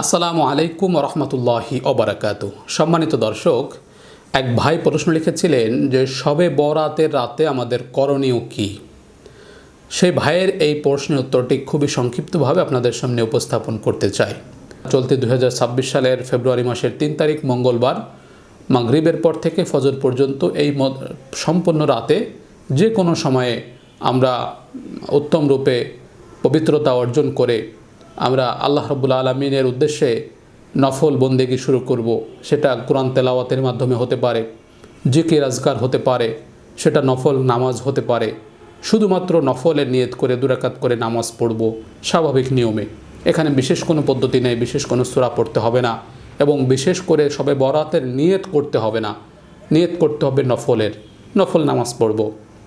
আসসালামু আলাইকুম রহমতুল্লাহি অবরাকাত সম্মানিত দর্শক, এক ভাই প্রশ্ন লিখেছিলেন যে, সবে বরাতের রাতে আমাদের করণীয় কী? সেই ভাইয়ের এই প্রশ্নের উত্তরটি খুবই সংক্ষিপ্তভাবে আপনাদের সামনে উপস্থাপন করতে চাই। চলতি দু হাজার ছাব্বিশ সালের ফেব্রুয়ারি মাসের তিন তারিখ, মঙ্গলবার, মাগরিবের পর থেকে ফজর পর্যন্ত এই সম্পূর্ণ রাতে যে কোনো সময়ে আমরা উত্তম রূপে পবিত্রতা অর্জন করে আমরা আল্লাহ রব্বুল আলমিনের উদ্দেশ্যে নফল বন্দেগি শুরু করব। সেটা কোরআন তেলাওয়াতের মাধ্যমে হতে পারে, জিকির আজকার হতে পারে, সেটা নফল নামাজ হতে পারে। শুধুমাত্র নফলের নিয়ত করে দুরাকাত করে নামাজ পড়ব, স্বাভাবিক নিয়মে। এখানে বিশেষ কোনো পদ্ধতি নেই, বিশেষ কোনো সূরা পড়তে হবে না এবং বিশেষ করে সবে বরাতের নিয়ত করতে হবে না। নিয়ত করতে হবে নফলের। নফল নামাজ পড়ব,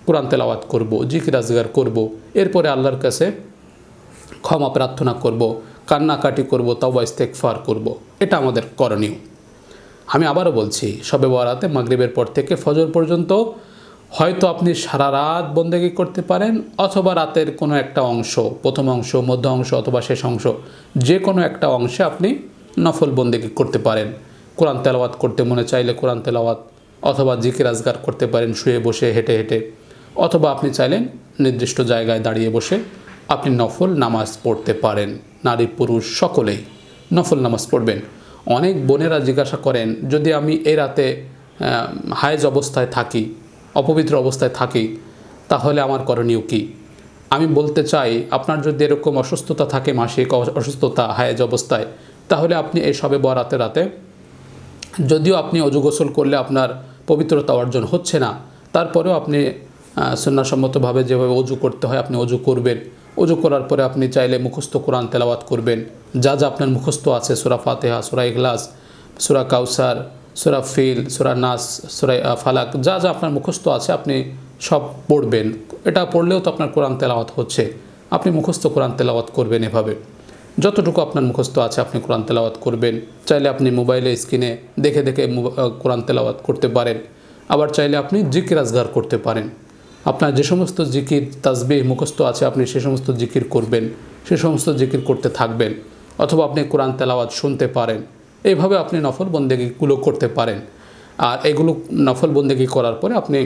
কোরআন তেলাওয়াত করব, জিকির আজগার করব। এরপরে আল্লাহর কাছে ক্ষমা প্রার্থনা করব, কান্নাকাটি করব তাও তবা ইস্তেকফার করব। এটা আমাদের করণীয়। আমি আবারও বলছি সবে বরাতে মাগরিবের পর থেকে ফজর পর্যন্ত হয়তো আপনি সারা রাত বন্দেগি করতে পারেন, অথবা রাতের কোনো একটা অংশ, প্রথম অংশ, মধ্য অংশ, অথবা শেষ অংশ, যে কোনো একটা অংশে আপনি নফল বন্দেগি করতে পারেন। কোরআন তেলাওয়াত করতে মনে চাইলে কোরআন তেলাওয়াত, অথবা জিকির আজগার করতে পারেন শুয়ে বসে, হেঁটে হেঁটে, অথবা আপনি চাইলেন নির্দিষ্ট জায়গায় দাঁড়িয়ে বসে আপনি নফল নামাজ পড়তে পারেন। নারী পুরুষ সকলেই নফল নামাজ পড়বেন। অনেক বোনেরা জিজ্ঞাসা করেন যদি আমি এই রাতে হায়েজ অবস্থায় থাকি অপবিত্র অবস্থায় থাকি তাহলে আমার করণীয় কী? আমি বলতে চাই আপনার যদি এরকম অসুস্থতা থাকে মাসিক অসুস্থতা হায়েজ অবস্থায় তাহলে আপনি এই সবে বরাতে রাতে যদিও আপনি অজু গোসল করলে আপনার পবিত্রতা অর্জন হচ্ছে না তারপরেও আপনি আহ, সুন্নাসম্মতভাবে যেভাবে অজু করতে হয় আপনি অজু করবেন। অজু করার পরে আপনি চাইলে মুখস্থ কোরআন তেলাওয়াত করবেন। যা যা আপনার মুখস্থ আছে, সুরা ফাতেহা, সুরা ইগলাস সুরা কাউসার সুরা ফিল, সুরা নাস, সুরা ফালাক, যা যা আপনার মুখস্থ আছে আপনি সব পড়বেন। এটা পড়লেও তো আপনার কোরআন তেলাওয়াত হচ্ছে। আপনি মুখস্থ কোরআন তেলাওয়াত করবেন এভাবে। যতটুকু আপনার মুখস্থ আছে আপনি কোরআন তেলাওয়াত করবেন। চাইলে আপনি মোবাইলে স্ক্রিনে দেখে দেখে কোরআন তেলাওয়াত করতে পারেন। আবার চাইলে আপনি জিকির আজগার করতে পারেন। আপনার যে সমস্ত জিকির, তাসবিহ মুখস্থ আছে, আপনি সে সমস্ত জিকির করবেন, সে সমস্ত জিকির করতে থাকবেন, অথবা আপনি কোরআন তেলাওয়াত শুনতে পারেন। এইভাবে আপনি নফল বন্দেগিগুলো করতে পারেন। আর এগুলো নফল বন্দেগি করার পরে আপনি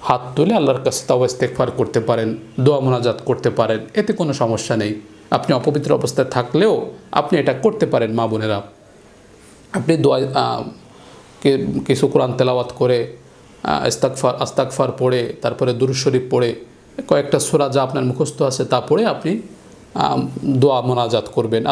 হাত তুলে আল্লাহর কাছে তাও ইস্তেকফার করতে পারেন, দোয়া মোনাজাত করতে পারেন, এতে কোনো সমস্যা নেই। আপনি অপবিত্র অবস্থায় থাকলেও আপনি এটা করতে পারেন, মা বোনেরা। আপনি দোয়া কিছু কোরআন তেলাওয়াত করে আহ, ইস্তাকফার আস্তাকফার পড়ে তারপরে দুরুশরীফ পড়ে কয়েকটা সুরা যা আপনার মুখস্থ আছে তা পড়ে আপনি দোয়া মোনাজাত করবেন।